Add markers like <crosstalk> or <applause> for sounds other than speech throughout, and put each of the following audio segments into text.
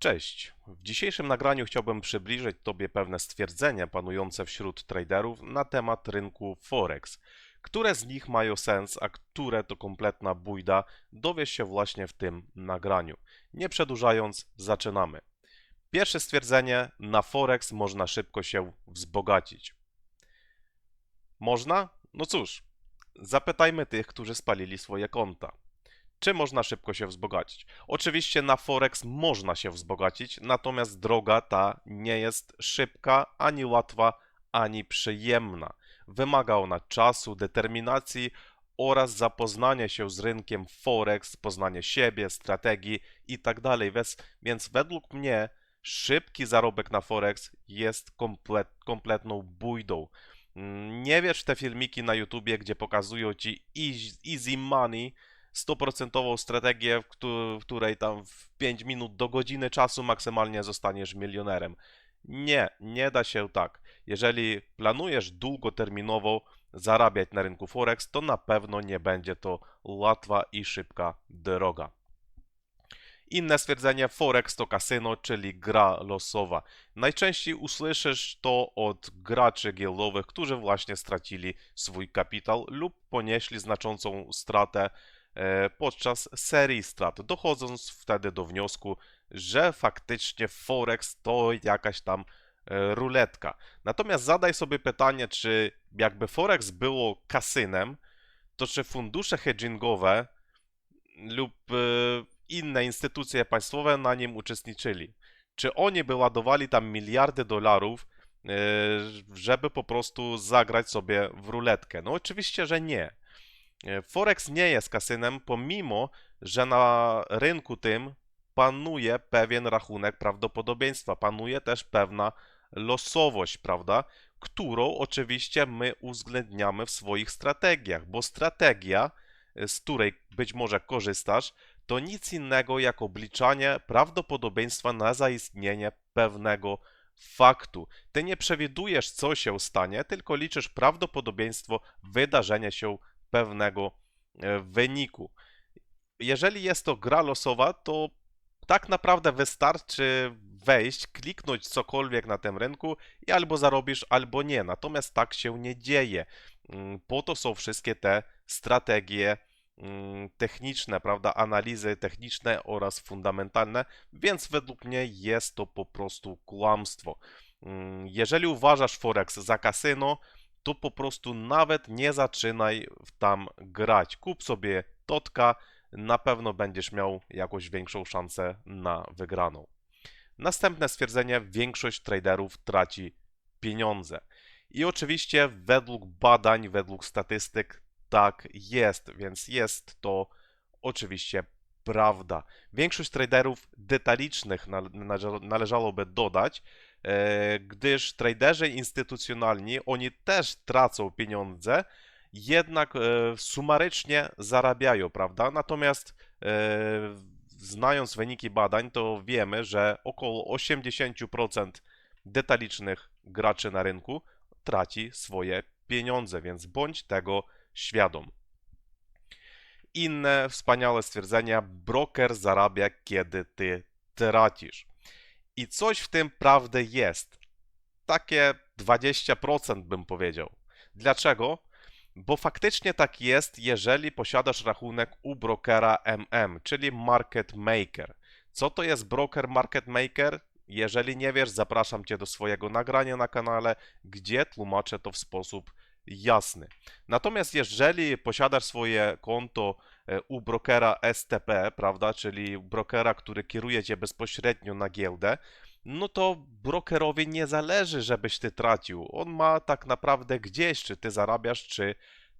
Cześć. W dzisiejszym nagraniu chciałbym przybliżyć Tobie pewne stwierdzenia panujące wśród traderów na temat rynku Forex. Które z nich mają sens, a które to kompletna bójda, dowiesz się właśnie w tym nagraniu. Nie przedłużając, zaczynamy. Pierwsze stwierdzenie: na Forex można szybko się wzbogacić. Można? No cóż, zapytajmy tych, którzy spalili swoje konta. Czy można szybko się wzbogacić? Oczywiście na Forex można się wzbogacić, natomiast droga ta nie jest szybka, ani łatwa, ani przyjemna. Wymaga ona czasu, determinacji oraz zapoznania się z rynkiem Forex, poznania siebie, strategii itd. Więc, więc według mnie szybki zarobek na Forex jest komplet, kompletną bójdą. Nie wiesz te filmiki na YouTubie, gdzie pokazują ci easy money, 100% strategię, w któ- w której tam w 5 minut do godziny czasu maksymalnie zostaniesz milionerem. Nie, nie da się tak. Jeżeli planujesz długoterminowo zarabiać na rynku Forex, to na pewno nie będzie to łatwa i szybka droga. Inne stwierdzenie Forex to kasyno, czyli gra losowa. Najczęściej usłyszysz to od graczy giełdowych, którzy właśnie stracili swój kapitał lub ponieśli znaczącą stratę podczas serii strat, dochodząc wtedy do wniosku, że faktycznie Forex to jakaś tam e, ruletka. Natomiast zadaj sobie pytanie, czy jakby Forex było kasynem, to czy fundusze hedgingowe lub e, inne instytucje państwowe na nim uczestniczyli? Czy oni by ładowali tam miliardy dolarów, e, żeby po prostu zagrać sobie w ruletkę? No oczywiście, że nie. E, Forex nie jest kasynem, pomimo że na rynku tym panuje pewien rachunek prawdopodobieństwa, panuje też pewna losowość, prawda? Którą oczywiście my uwzględniamy w swoich strategiach, bo strategia, e, z której być może korzystasz, to nic innego jak obliczanie prawdopodobieństwa na zaistnienie pewnego faktu. Ty nie przewidujesz, co się stanie, tylko liczysz prawdopodobieństwo wydarzenia się pewnego e, wyniku. Jeżeli jest to gra losowa, to tak naprawdę wystarczy wejść, kliknąć cokolwiek na tym rynku i albo zarobisz, albo nie. Natomiast tak się nie dzieje. Mm, Po to są wszystkie te strategie mm, techniczne, prawda, analizy techniczne oraz fundamentalne, więc według mnie jest to po prostu kłamstwo. Mm, Jeżeli uważasz Forex za kasyno, to po prostu nawet nie zaczynaj tam grać. Kup sobie totka, na pewno będziesz miał jakąś większą szansę na wygraną. Następne stwierdzenie: większość traderów traci pieniądze. I oczywiście według badań, według statystyk tak jest, więc jest to oczywiście prawda. Większość traderów detalicznych nale- nale- należałoby dodać, gdyż traderzy instytucjonalni, oni też tracą pieniądze, jednak e, sumarycznie zarabiają, prawda? Natomiast e, znając wyniki badań, to wiemy, że około 80% detalicznych graczy na rynku traci swoje pieniądze, więc bądź tego świadom. Inne wspaniałe stwierdzenia: broker zarabia, kiedy ty tracisz. I coś w tym prawdy jest. Takie 20% bym powiedział. Dlaczego? Bo faktycznie tak jest, jeżeli posiadasz rachunek u brokera MM, czyli market maker. Co to jest broker market maker? Jeżeli nie wiesz, zapraszam Cię do swojego nagrania na kanale, gdzie tłumaczę to w sposób jasny. Natomiast jeżeli posiadasz swoje konto u brokera STP, prawda, czyli brokera, który kieruje Cię bezpośrednio na giełdę, no to brokerowi nie zależy, żebyś ty tracił. On ma tak naprawdę gdzieś, czy ty zarabiasz, czy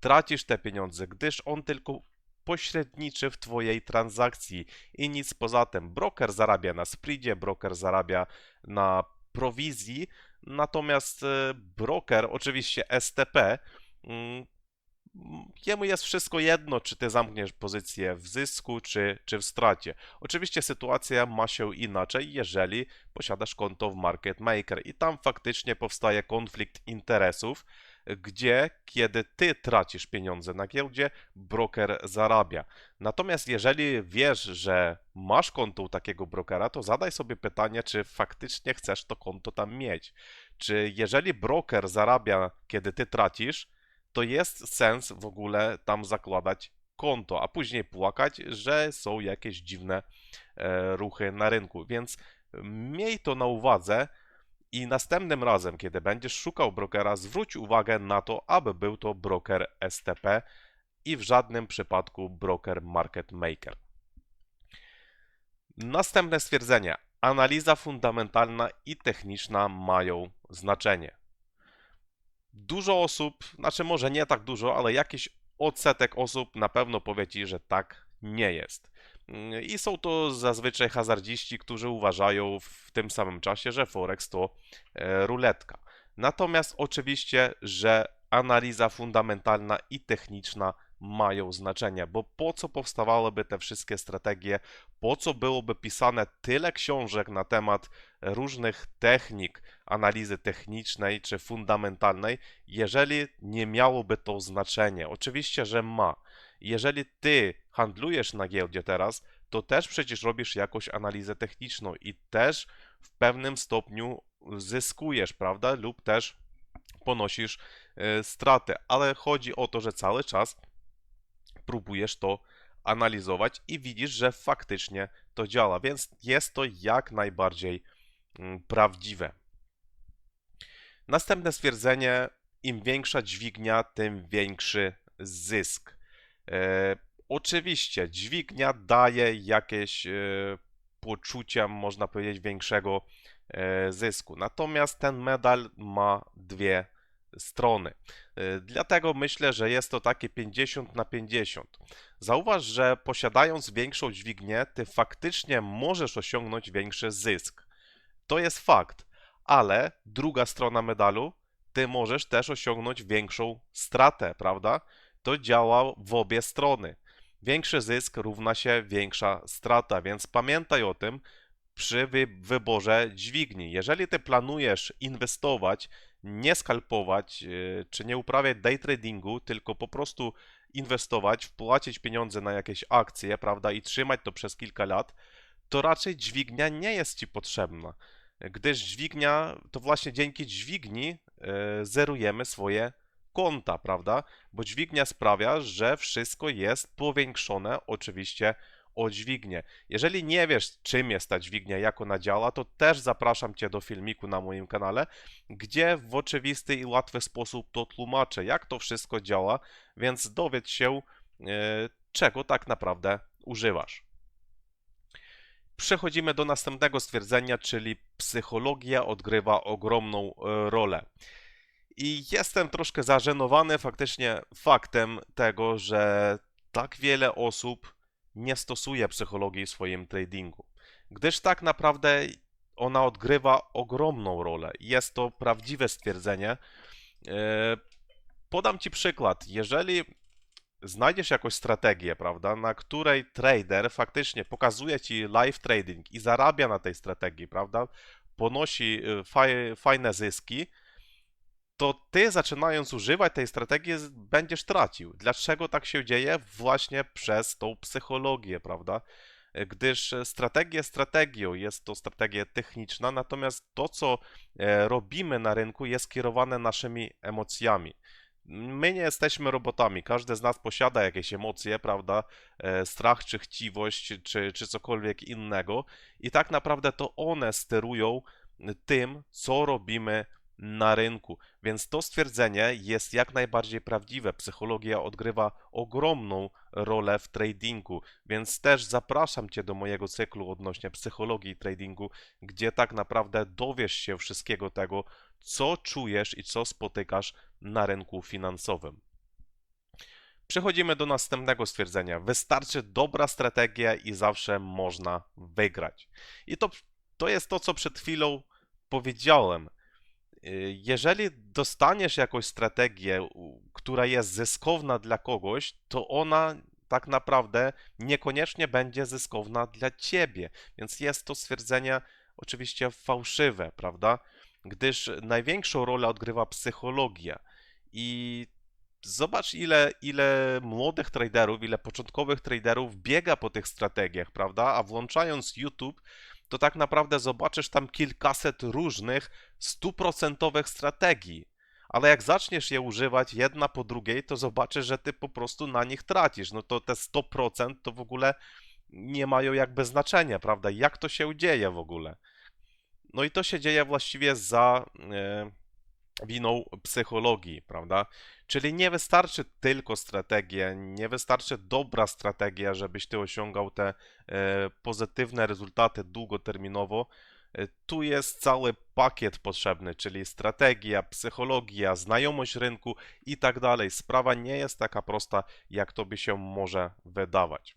tracisz te pieniądze, gdyż on tylko pośredniczy w twojej transakcji i nic poza tym. Broker zarabia na spreadzie, broker zarabia na prowizji, natomiast e, broker, oczywiście STP, mm, jemu jest wszystko jedno, czy ty zamkniesz pozycję w zysku, czy, czy w stracie. Oczywiście sytuacja ma się inaczej, jeżeli posiadasz konto w Market Maker i tam faktycznie powstaje konflikt interesów, gdzie kiedy ty tracisz pieniądze na giełdzie, broker zarabia. Natomiast jeżeli wiesz, że masz konto u takiego brokera, to zadaj sobie pytanie, czy faktycznie chcesz to konto tam mieć. Czy jeżeli broker zarabia, kiedy ty tracisz, to jest sens w ogóle tam zakładać konto, a później płakać, że są jakieś dziwne e, ruchy na rynku. Więc miej to na uwadze i następnym razem, kiedy będziesz szukał brokera, zwróć uwagę na to, aby był to broker STP i w żadnym przypadku broker market maker. Następne stwierdzenie. Analiza fundamentalna i techniczna mają znaczenie. Dużo osób, znaczy może nie tak dużo, ale jakiś odsetek osób na pewno powie ci, że tak nie jest. I są to zazwyczaj hazardziści, którzy uważają w tym samym czasie, że Forex to e, ruletka. Natomiast oczywiście, że analiza fundamentalna i techniczna mają znaczenie, bo po co powstawałyby te wszystkie strategie, po co byłoby pisane tyle książek na temat różnych technik analizy technicznej czy fundamentalnej, jeżeli nie miałoby to znaczenie. Oczywiście, że ma. Jeżeli ty handlujesz na giełdzie teraz, to też przecież robisz jakąś analizę techniczną i też w pewnym stopniu zyskujesz, prawda? Lub też ponosisz y, straty, ale chodzi o to, że cały czas próbujesz to analizować i widzisz, że faktycznie to działa, więc jest to jak najbardziej mm, prawdziwe. Następne stwierdzenie: im większa dźwignia, tym większy zysk. E, oczywiście, dźwignia daje jakieś e, poczucia, można powiedzieć, większego e, zysku. Natomiast ten medal ma dwie strony. E, dlatego myślę, że jest to takie 50 na 50. Zauważ, że posiadając większą dźwignię, ty faktycznie możesz osiągnąć większy zysk. To jest fakt, ale druga strona medalu, ty możesz też osiągnąć większą stratę, prawda? To działa w obie strony. Większy zysk równa się większa strata, więc pamiętaj o tym przy wyborze dźwigni. Jeżeli ty planujesz inwestować nie skalpować, e, czy nie uprawiać day tradingu, tylko po prostu inwestować, wpłacić pieniądze na jakieś akcje, prawda, i trzymać to przez kilka lat, to raczej dźwignia nie jest Ci potrzebna, gdyż dźwignia, to właśnie dzięki dźwigni e, zerujemy swoje konta, prawda, bo dźwignia sprawia, że wszystko jest powiększone oczywiście o dźwignię. Jeżeli nie wiesz, czym jest ta dźwignia, jak ona działa, to też zapraszam Cię do filmiku na moim kanale, gdzie w oczywisty i łatwy sposób to tłumaczę, jak to wszystko działa, więc dowiedz się, e, czego tak naprawdę używasz. Przechodzimy do następnego stwierdzenia, czyli psychologia odgrywa ogromną e, rolę. I jestem troszkę zażenowany faktycznie faktem tego, że tak wiele osób nie stosuje psychologii w swoim tradingu, gdyż tak naprawdę ona odgrywa ogromną rolę. Jest to prawdziwe stwierdzenie. E, podam Ci przykład. Jeżeli znajdziesz jakąś strategię, prawda, na której trader faktycznie pokazuje Ci live trading i zarabia na tej strategii, prawda, ponosi e, fajne zyski, to ty zaczynając używać tej strategii będziesz tracił. Dlaczego tak się dzieje? Właśnie przez tą psychologię, prawda? Gdyż strategia strategią, jest to strategia techniczna, natomiast to, co e, robimy na rynku, jest kierowane naszymi emocjami. My nie jesteśmy robotami, każdy z nas posiada jakieś emocje, prawda? E, strach, czy chciwość, czy, czy cokolwiek innego, i tak naprawdę to one sterują tym, co robimy na rynku. Więc to stwierdzenie jest jak najbardziej prawdziwe. Psychologia odgrywa ogromną rolę w tradingu, więc też zapraszam Cię do mojego cyklu odnośnie psychologii tradingu, gdzie tak naprawdę dowiesz się wszystkiego tego, co czujesz i co spotykasz na rynku finansowym. Przechodzimy do następnego stwierdzenia. Wystarczy dobra strategia i zawsze można wygrać. I to, to jest to, co przed chwilą powiedziałem. Y, jeżeli dostaniesz jakąś strategię, która jest zyskowna dla kogoś, to ona tak naprawdę niekoniecznie będzie zyskowna dla ciebie. Więc jest to stwierdzenie oczywiście fałszywe, prawda? Gdyż największą rolę odgrywa psychologia. I zobacz, ile, ile młodych traderów, ile początkowych traderów biega po tych strategiach, prawda? A włączając YouTube, to tak naprawdę zobaczysz tam kilkaset różnych stuprocentowych strategii. Ale jak zaczniesz je używać jedna po drugiej, to zobaczysz, że ty po prostu na nich tracisz. No to te 100% to w ogóle nie mają jakby znaczenia, prawda? Jak to się dzieje w ogóle? No i to się dzieje właściwie za e, winą psychologii, prawda? Czyli nie wystarczy tylko strategia, nie wystarczy dobra strategia, żebyś ty osiągał te e, pozytywne rezultaty długoterminowo. E, Tu jest cały pakiet potrzebny, czyli strategia, psychologia, znajomość rynku i tak dalej. Sprawa nie jest taka prosta, jak to by się może wydawać.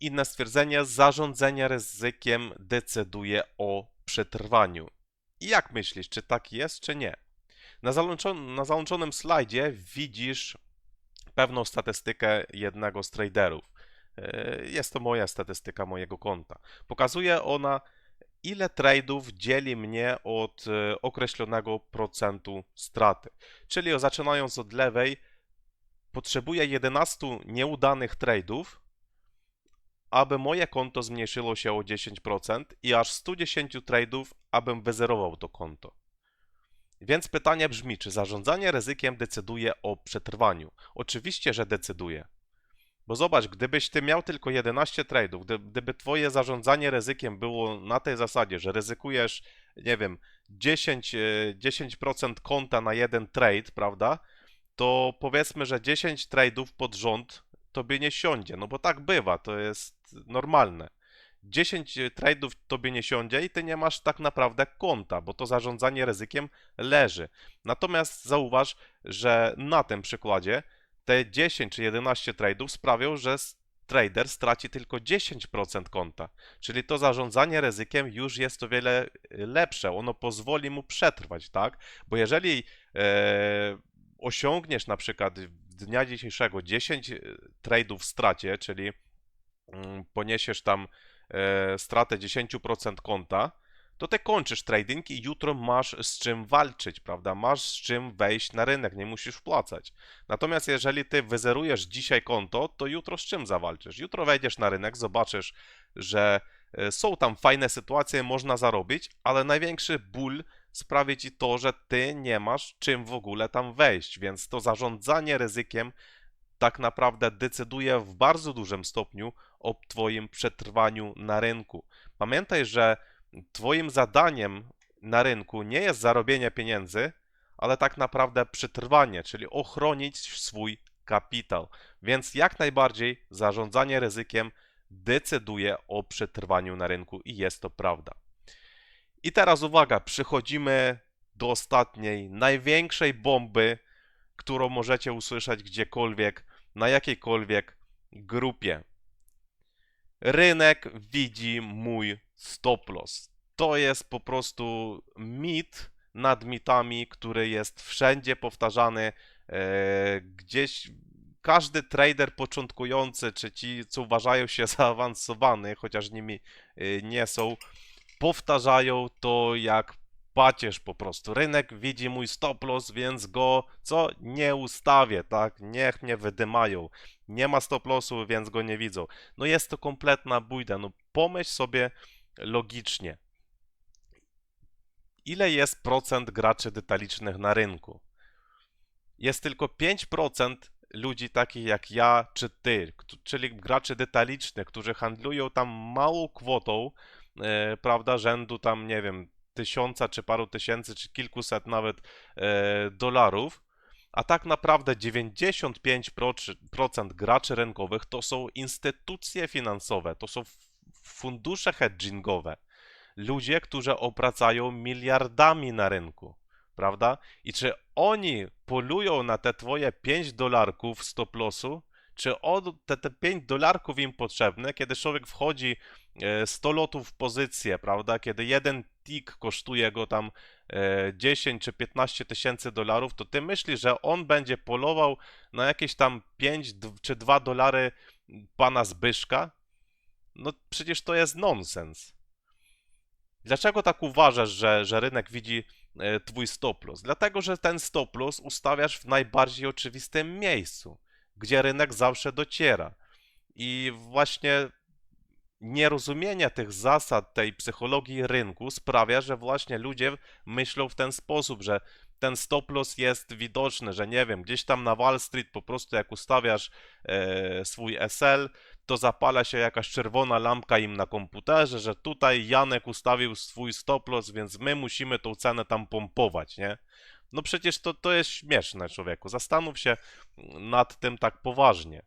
Inne stwierdzenie, zarządzanie ryzykiem decyduje o przetrwaniu. Jak myślisz, czy tak jest, czy nie? Na, na załączonym slajdzie widzisz pewną statystykę jednego z traderów. E, Jest to moja statystyka mojego konta. Pokazuje ona, ile tradeów dzieli mnie od e, określonego procentu straty. Czyli zaczynając od lewej, potrzebuję 11 nieudanych tradeów, aby moje konto zmniejszyło się o 10% i aż 110 trade'ów, abym wyzerował to konto. Więc pytanie brzmi, czy zarządzanie ryzykiem decyduje o przetrwaniu? Oczywiście, że decyduje. Bo zobacz, gdybyś ty miał tylko 11 trade'ów, gdy, gdyby twoje zarządzanie ryzykiem było na tej zasadzie, że ryzykujesz, nie wiem, 10, e, 10% konta na jeden trade, prawda? To powiedzmy, że 10 trade'ów pod rząd tobie nie siądzie, no bo tak bywa, to jest normalne. 10 trade'ów tobie nie siądzie i ty nie masz tak naprawdę konta, bo to zarządzanie ryzykiem leży. Natomiast zauważ, że na tym przykładzie te 10 czy 11 trade'ów sprawią, że trader straci tylko 10% konta. Czyli to zarządzanie ryzykiem już jest o wiele y, lepsze. Ono pozwoli mu przetrwać, tak? Bo jeżeli e, osiągniesz na przykład dnia dzisiejszego 10 trade'ów w stracie, czyli poniesiesz tam e, stratę 10% konta, to ty kończysz trading i jutro masz z czym walczyć, prawda? Masz z czym wejść na rynek, nie musisz wpłacać. Natomiast jeżeli ty wyzerujesz dzisiaj konto, to jutro z czym zawalczysz? Jutro wejdziesz na rynek, zobaczysz, że e, są tam fajne sytuacje, można zarobić, ale największy ból sprawi ci to, że ty nie masz czym w ogóle tam wejść, więc to zarządzanie ryzykiem tak naprawdę decyduje w bardzo dużym stopniu o twoim przetrwaniu na rynku. Pamiętaj, że twoim zadaniem na rynku nie jest zarobienie pieniędzy, ale tak naprawdę przetrwanie, czyli ochronić swój kapitał. Więc jak najbardziej zarządzanie ryzykiem decyduje o przetrwaniu na rynku i jest to prawda. I teraz uwaga, przechodzimy do ostatniej, największej bomby, którą możecie usłyszeć gdziekolwiek, na jakiejkolwiek grupie. Rynek widzi mój stop loss. To jest po prostu mit nad mitami, który jest wszędzie powtarzany. E, gdzieś każdy trader początkujący, czy ci, co uważają się <laughs> zaawansowany, chociaż nimi e, nie są, powtarzają to jak pacierz po prostu. Rynek widzi mój stop loss, więc go co nie ustawię, tak? Niech mnie wydymają. Nie ma stop lossu, więc go nie widzą. No jest to kompletna bójda. No pomyśl sobie logicznie. Ile jest procent graczy detalicznych na rynku? Jest tylko 5% ludzi takich jak ja czy ty, czyli graczy detalicznych, którzy handlują tam małą kwotą, e, prawda, rzędu tam, nie wiem, tysiąca, czy paru tysięcy, czy kilkuset nawet e, dolarów, a tak naprawdę 95% graczy rynkowych to są instytucje finansowe, to są fundusze hedgingowe, ludzie, którzy obracają miliardami na rynku, prawda? I czy oni polują na te twoje 5 dolarków stop lossu, czy on, te, te 5 dolarków im potrzebne, kiedy człowiek wchodzi e, 100 lotów w pozycję, prawda? Kiedy jeden kosztuje go tam e, 10 czy 15 tysięcy dolarów, to ty myślisz, że on będzie polował na jakieś tam 5 d- czy 2 dolary pana Zbyszka? No przecież to jest nonsens. Dlaczego tak uważasz, że, że rynek widzi e, twój stop loss? Dlatego, że ten stop loss ustawiasz w najbardziej oczywistym miejscu, gdzie rynek zawsze dociera. I właśnie nierozumienie tych zasad, tej psychologii rynku sprawia, że właśnie ludzie myślą w ten sposób, że ten stop loss jest widoczny, że nie wiem, gdzieś tam na Wall Street po prostu jak ustawiasz e, swój SL, to zapala się jakaś czerwona lampka im na komputerze, że tutaj Janek ustawił swój stop loss, więc my musimy tą cenę tam pompować, nie? No przecież to, to jest śmieszne, człowieku. Zastanów się nad tym tak poważnie.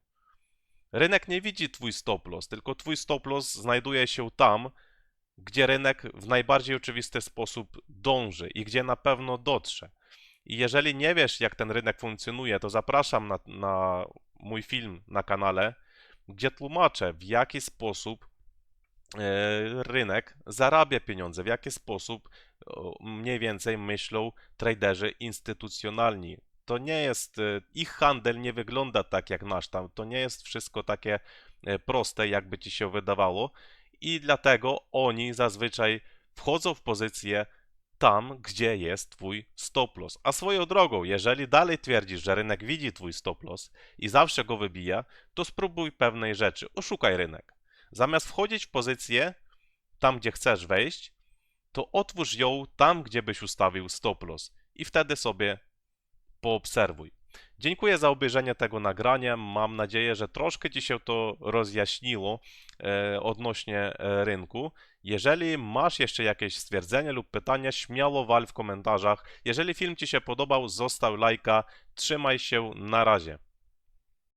Rynek nie widzi twój stop loss, tylko twój stop loss znajduje się tam, gdzie rynek w najbardziej oczywisty sposób dąży i gdzie na pewno dotrze. I jeżeli nie wiesz, jak ten rynek funkcjonuje, to zapraszam na, na mój film na kanale, gdzie tłumaczę, w jaki sposób e, rynek zarabia pieniądze, w jaki sposób mniej więcej myślą traderzy instytucjonalni. To nie jest, e, ich handel nie wygląda tak jak nasz tam, to nie jest wszystko takie e, proste, jakby ci się wydawało i dlatego oni zazwyczaj wchodzą w pozycję tam, gdzie jest twój stop loss. A swoją drogą, jeżeli dalej twierdzisz, że rynek widzi twój stop loss i zawsze go wybija, to spróbuj pewnej rzeczy. Oszukaj rynek. Zamiast wchodzić w pozycję tam, gdzie chcesz wejść, to otwórz ją tam, gdzie byś ustawił stop loss i wtedy sobie poobserwuj. Dziękuję za obejrzenie tego nagrania. Mam nadzieję, że troszkę Ci się to rozjaśniło e, odnośnie e, rynku. Jeżeli masz jeszcze jakieś stwierdzenia lub pytania, śmiało wal w komentarzach. Jeżeli film Ci się podobał, zostaw lajka. Trzymaj się, na razie.